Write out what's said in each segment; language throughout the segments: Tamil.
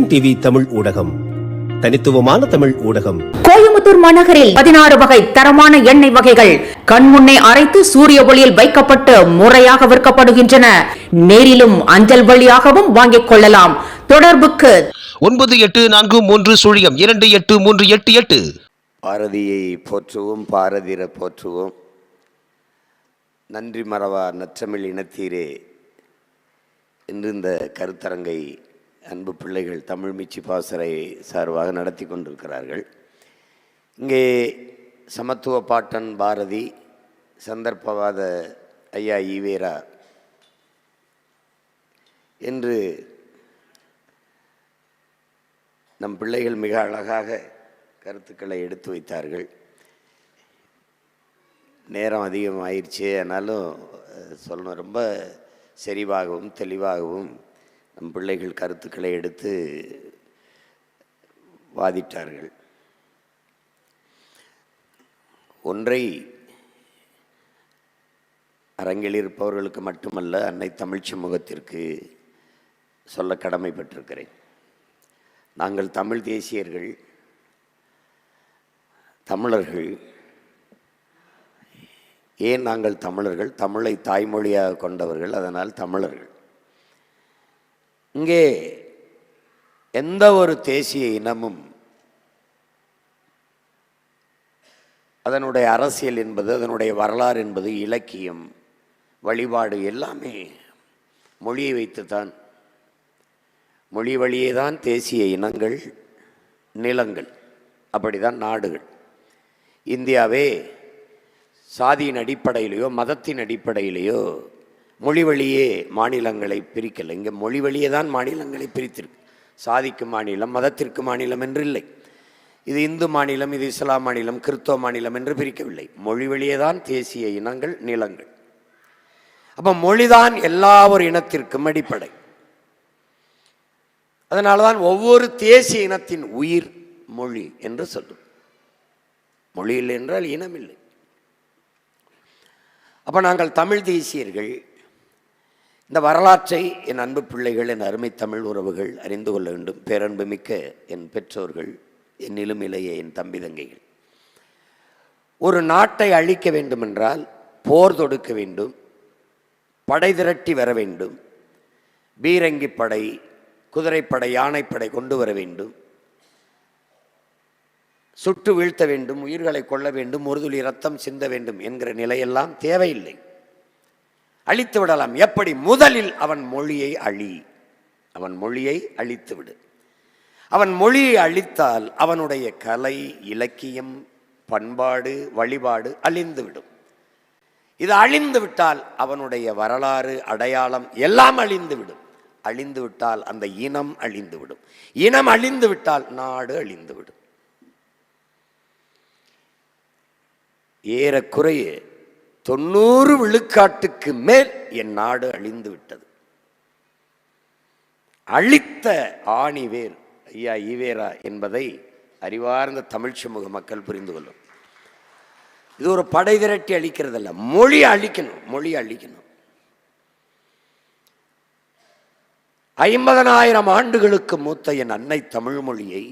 டிஎன்டிவி தமிழ் ஊடகம். தனித்துவமான தமிழ் ஊடகம். கோயம்புத்தூர் மாநகரில் பதினாறு வகை தரமான எண்ணெய் வகைகள் கண்முன்னே அரைத்து சூரிய ஒளியில் வைக்கப்பட்டு முறையாக விற்கப்படுகின்றன. நேரிலும் அஞ்சல் வழியாகவும் வாங்கிக் கொள்ளலாம். தொடர்புக்கு ஒன்பது எட்டு நான்கு மூன்று சுழியம் இரண்டு எட்டு மூன்று எட்டு எட்டு. பாரதியை போற்றுவோம் பாரதிர போற்றுவோம். நன்றி மறவா நற்றமிழ் இனத்தீரே. என்று இந்த கருத்தரங்கை அன்பு பிள்ளைகள் தமிழ் மிச்சி பாசறை சார்பாக நடத்தி கொண்டிருக்கிறார்கள். இங்கே சமத்துவ பாட்டன் பாரதி சந்தர்ப்பவாத ஐயா ஈவேரா என்று நம் பிள்ளைகள் மிக அழகாக கருத்துக்களை எடுத்து வைத்தார்கள். நேரம் அதிகமாயிடுச்சு ஆனாலும் சொல்லணும் ரொம்ப செறிவாகவும் தெளிவாகவும் நம் பிள்ளைகள் கருத்துக்களை எடுத்து வாதிட்டார்கள். ஒன்றை அரங்கில் இருப்பவர்களுக்கு மட்டுமல்ல அன்னை தமிழ் சமூகத்திற்கு சொல்ல கடமைப்பட்டிருக்கிறேன். நாங்கள் தமிழ் தேசியர்கள் தமிழர்கள். ஏன் நாங்கள் தமிழர்கள்? தமிழை தாய்மொழியாக கொண்டவர்கள் அதனால் தமிழர்கள். இங்கே எந்த ஒரு தேசிய இனமும் அதனுடைய அரசியல் என்பது அதனுடைய வரலாறு என்பது இலக்கியம் வழிபாடு எல்லாமே மொழியை வைத்துத்தான். மொழி வழியே தான் தேசிய இனங்கள் நிலங்கள் அப்படிதான் நாடுகள். இந்தியாவே சாதியின் அடிப்படையிலையோ மதத்தின் அடிப்படையிலையோ மொழி வழியே மாநிலங்களை பிரிக்கலை. இங்கே மொழி வழியே தான் மாநிலங்களை பிரித்திருக்கு. சாதிக்கு மாநிலம் மதத்திற்கு மாநிலம் என்று இல்லை. இது இந்து மாநிலம் இது இஸ்லாம் மாநிலம் கிறிஸ்தவ மாநிலம் என்று பிரிக்கவில்லை. மொழி வழியே தான் தேசிய இனங்கள் நிலங்கள். அப்போ மொழிதான் எல்லா ஒரு இனத்திற்கும் அடிப்படை. அதனால தான் ஒவ்வொரு தேசிய இனத்தின் உயிர் மொழி என்று சொல்லும். மொழி இல்லை என்றால் இனம் இல்லை. அப்போ நாங்கள் தமிழ் தேசியர்கள் இந்த வரலாற்றை என் அன்பு பிள்ளைகள் என் அருமை தமிழ் உறவுகள் அறிந்து கொள்ள வேண்டும். பேரன்பு மிக்க என் பெற்றோர்கள் என்னிலும் இளைய என் தம்பி தங்கைகள். ஒரு நாட்டை அழிக்க வேண்டுமென்றால் போர் தொடுக்க வேண்டும் படை திரட்டி வர வேண்டும் பீரங்கி படை குதிரைப்படை யானைப்படை கொண்டு வர வேண்டும் சுட்டு வீழ்த்த வேண்டும் உயிர்களை கொள்ள வேண்டும் ஒரு துளி ரத்தம் சிந்த வேண்டும் என்கிற நிலையெல்லாம் தேவையில்லை. அழித்து விடலாம். எப்படி? முதலில் அவன் மொழியை அழி. அவன் மொழியை அழித்து விடு. அவன் மொழியை அழித்தால் அவனுடைய கலை இலக்கியம் பண்பாடு வழிபாடு அழிந்துவிடும் இது அழிந்து விட்டால் அவனுடைய வரலாறு அடையாளம் எல்லாம் அழிந்து விடும். அழிந்து விட்டால் அந்த இனம் அழிந்து விடும். இனம் அழிந்து விட்டால் நாடு அழிந்து விடும். ஏறக்குறைய தொண்ணூறு விழுக்காட்டுக்கு மேல் என் நாடு அழிந்து விட்டது. அழித்த ஆணிவேர் ஐயா ஈவேரா என்பதை அறிவார்ந்த தமிழ் சமூக மக்கள் புரிந்து கொள்ளும். இது ஒரு படை திரட்டி அழிக்கிறதல்ல மொழி அழிக்கணும் மொழி அழிக்கணும். ஐம்பதனாயிரம் ஆண்டுகளுக்கு மூத்த என் அன்னை தமிழ் மொழியை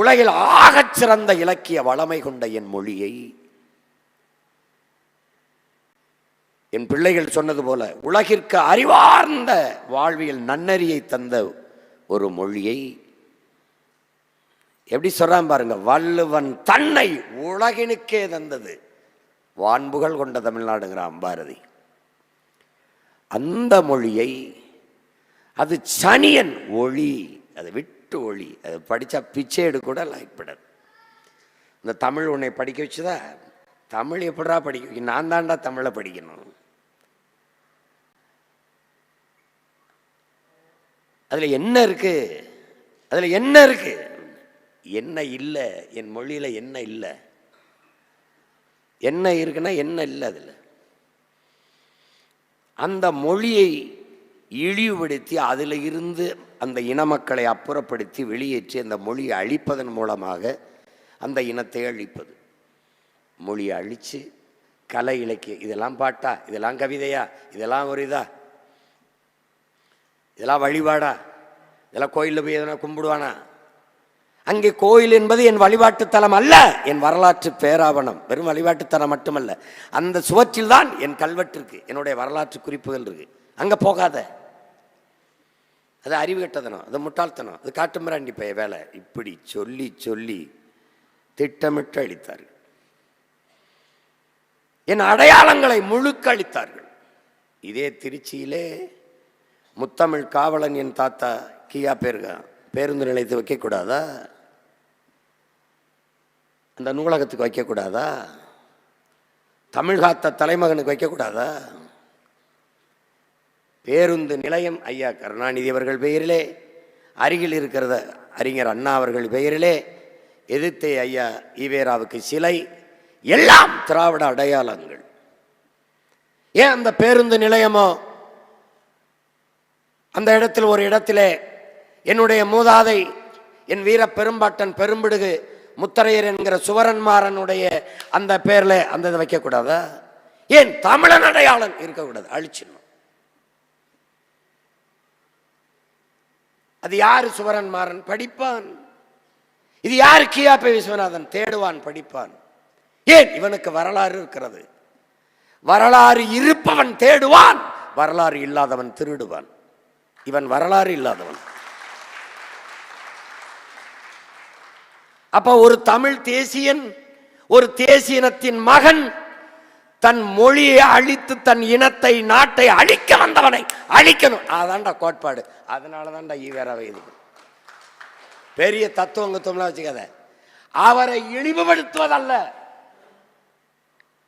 உலகில் ஆகச் சிறந்த இலக்கிய வளமை கொண்ட என் மொழியை என் பிள்ளைகள் சொன்னது போல உலகிற்கு அறிவார்ந்த வாழ்வியல் நன்னறியை தந்த ஒரு மொழியை எப்படி சொல்றான் பாருங்க வள்ளுவன் தன்னை உலகினுக்கே தந்தது. வான்புகள் கொண்ட தமிழ்நாடுங்கிறான் பாரதி அந்த மொழியை அது சனியன் ஒளி அது விட்டு ஒளி அது படித்தா பிச்சேடு கூட லாய்ப்படாது இந்த தமிழ் உன்னை படிக்க வச்சுதா? தமிழ் எப்படா படிக்க வைக்க நான் தாண்டா தமிழை படிக்கணும். அதில் என்ன இருக்கு? அதில் என்ன இருக்கு? என்ன இல்லை என் மொழியில் என்ன இல்லை? என்ன இருக்குன்னா என்ன இல்லை அதில். அந்த மொழியை இழிவுபடுத்தி அதில் இருந்து அந்த இன மக்களை அப்புறப்படுத்தி வெளியேற்றி அந்த மொழியை அழிப்பதன் மூலமாக அந்த இனத்தை அழிப்பது. மொழியை அழித்து கலை இலக்கியம் இதெல்லாம் பாட்டா இதெல்லாம் கவிதையா இதெல்லாம் ஒரு இதா? இதெல்லாம் வழிபாடா. இதெல்லாம் கோயிலில் போய் எதனா கும்பிடுவானா? அங்கே கோயில் என்பது என் வழிபாட்டுத்தலம் அல்ல என் வரலாற்று பேராவணம். வெறும் வழிபாட்டுத்தலம் மட்டுமல்ல அந்த சுவற்றில் தான் என் கல்வெட்டு இருக்கு என்னுடைய வரலாற்று குறிப்புகள் இருக்கு. அங்கே போகாத. அது அறிவு கட்டதனம் அது முட்டாள்தனம் அது காட்டுமிராண்டி பைய வேலை. இப்படி சொல்லி சொல்லி திட்டமிட்டு அளித்தார்கள் என் அடையாளங்களை முழுக்க அளித்தார்கள் இதே திருச்சியிலே முத்தமிழ் காவலன் என் தாத்தா கியா பேருங்க பேருந்து நிலையத்தை வைக்கக்கூடாதா? அந்த நூலகத்துக்கு வைக்கக்கூடாதா? தமிழ் காத்த தலைமகனுக்கு வைக்கக்கூடாதா? பேருந்து நிலையம் ஐயா கருணாநிதி அவர்கள் பெயரிலே அருகில் இருக்கிறத அறிஞர் அண்ணா அவர்கள் பெயரிலே எதிர்த்தே ஐயா ஈவேராவுக்கு சிலை எல்லாம் திராவிட அடையாளங்கள். ஏன் அந்த பேருந்து நிலையமோ அந்த இடத்தில் ஒரு இடத்திலே என்னுடைய மூதாதை என் வீர பெரும்பாட்டன் பெரும்பிடுகு முத்தரையர் என்கிற சுவரன்மாறனுடைய அந்த பேரில் அந்த இதை வைக்கக்கூடாதா? ஏன் தமிழன் அடையாளம் இருக்கக்கூடாது? அழிச்சிடணும். அது யாரு சுவரன்மாறன் படிப்பான். இது யார் கியாபி விஸ்வநாதன்? தேடுவான் படிப்பான். ஏன்? இவனுக்கு வரலாறு இருக்கிறது. வரலாறு இருப்பவன் தேடுவான் வரலாறு இல்லாதவன் திருடுவான். இவன் வரலாறு இல்லாதவன். அப்ப ஒரு தமிழ் தேசியன் ஒரு தேசியனத்தின் மகன் தன் மொழியை அழித்து தன் இனத்தை நாட்டை அழிக்க வந்தவனை அழிக்கணும். அதான்டா கோட்பாடு. அதனால தான்டா ஈவேராவை இது பெரிய தத்துவங்கத்துவம்லாம் வச்சுக்காத. அவரை இழிவுபடுத்துவதல்ல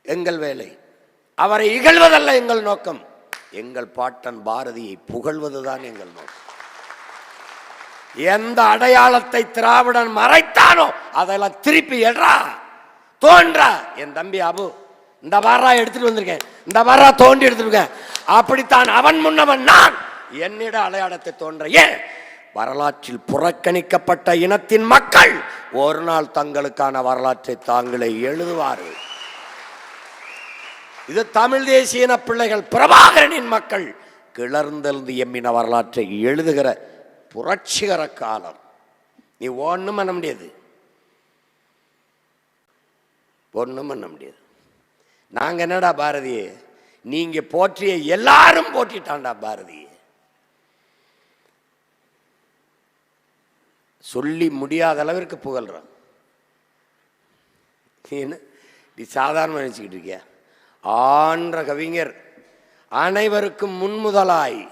எங்கள் வேலை. அவரை இகழ்வதல்ல எங்கள் நோக்கம். எங்கள் பாட்டன் பாரதியை புகழ்வதுதான் எங்கள் நோக்கம். எந்த அடையாளத்தை திராவிடன் மறைத்தானோ அதெல்லாம் திருப்பி எடுறா தோன்றா. என் தம்பி அபு இந்த வாரா எடுத்துட்டு வந்திருக்கேன். இந்த வாரா தோண்டி எடுத்துருக்கேன். அப்படித்தான் அவன் முன்னவன் நான். என்னிட அடையாளத்தை தோன்ற ஏன்? வரலாற்றில் புறக்கணிக்கப்பட்ட இனத்தின் மக்கள் ஒரு நாள் தங்களுக்கான வரலாற்றை தாங்களே எழுதுவார்கள். இது தமிழ் தேசியன பிள்ளைகள் பிரபாகரனின் மக்கள் கிளர்ந்தெழுந்து எம்மின வரலாற்றை எழுதுகிற புரட்சிகர காலம். நீ ஒன்றும் பண்ண முடியாது. ஒன்றும் பண்ண முடியாது. நாங்கள் என்னடா பாரதியே? நீங்கள் போற்றிய எல்லாரும் போற்றிட்டான்டா பாரதியே. சொல்லி முடியாத அளவிற்கு புகழ்கிறான் நீ என்ன? நீ சாதாரணமாக நினச்சிக்கிட்டு இருக்கியா? ஆன்ற கவிஞர் அனைவருக்கும் முன்முதலாய்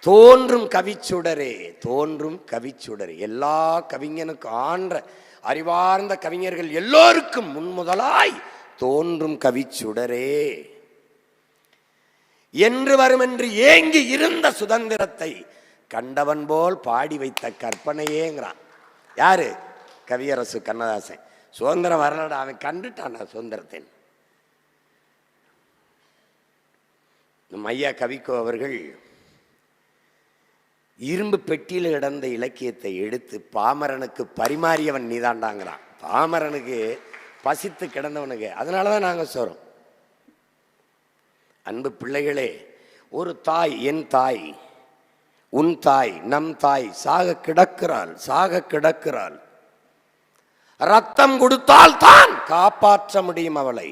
தோன்றும் கவிச்சுடரே தோன்றும் கவிச்சுடரே. எல்லா கவிஞனுக்கும் ஆன்ற அறிவார்ந்த கவிஞர்கள் எல்லோருக்கும் முன்முதலாய் தோன்றும் கவிச்சுடரே. என்று வரும் என்று ஏங்கி இருந்த சுதந்திரத்தை கண்டவன் போல் பாடி வைத்த கற்பனையேங்கிறான். யாரு? கவியரசு கண்ணதாசன். சுதந்திரம் வரலடா அவன் கண்டுட்டான் சுதந்திரத்தின். ஐயா கவிக்கோ அவர்கள் இரும்பு பெட்டியில் கிடந்த இலக்கியத்தை எடுத்து பாமரனுக்கு பரிமாறியவன் நீதாண்டாங்கிறான். பாமரனுக்கு பசித்து கிடந்தவனுக்கு அதனால தான் நாங்கள் சொல்கிறோம் அன்பு பிள்ளைகளே ஒரு தாய் என் தாய் உன் தாய் நம் தாய் சாக கிடக்கிறாள் சாக கிடக்கிறாள். ரத்தம் கொடுத்தால் தான் காப்பாற்ற முடியும் அவளை.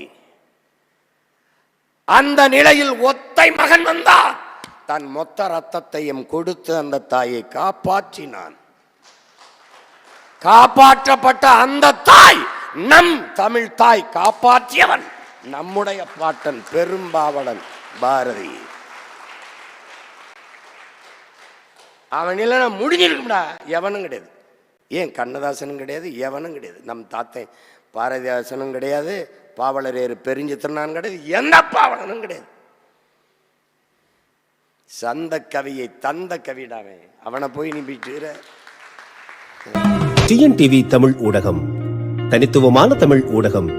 அந்த நிலையில் ஒத்தை மகன் வந்தான் தன் மொத்த ரத்தத்தையும் கொடுத்து அந்த தாயை காப்பாற்றினான். காப்பாற்றப்பட்ட அந்த தாய் நம் தமிழ் தாய் காப்பாற்றியவன் நம்முடைய பாட்டன் பெரும்பாவலன் பாரதி. அவன் இல்லைன்னா முடிஞ்சிருக்கும்டா எவனும் கிடையாது. ஏன் கண்ணதாசனும் கிடையாது எவனும் கிடையாது. நம் தாத்தை பாரதிதாசனும் கிடையாது பாவலரேறு பெருஞ்சித்திரனான் கிடையாது எந்த பாவலனும் கிடையாது. சந்த கவியை தந்த கவிடாவே அவனை போய் நீ பிச்சுக்கிற டிஎன்டிவி தமிழ் ஊடகம் தனித்துவமான தமிழ் ஊடகம்.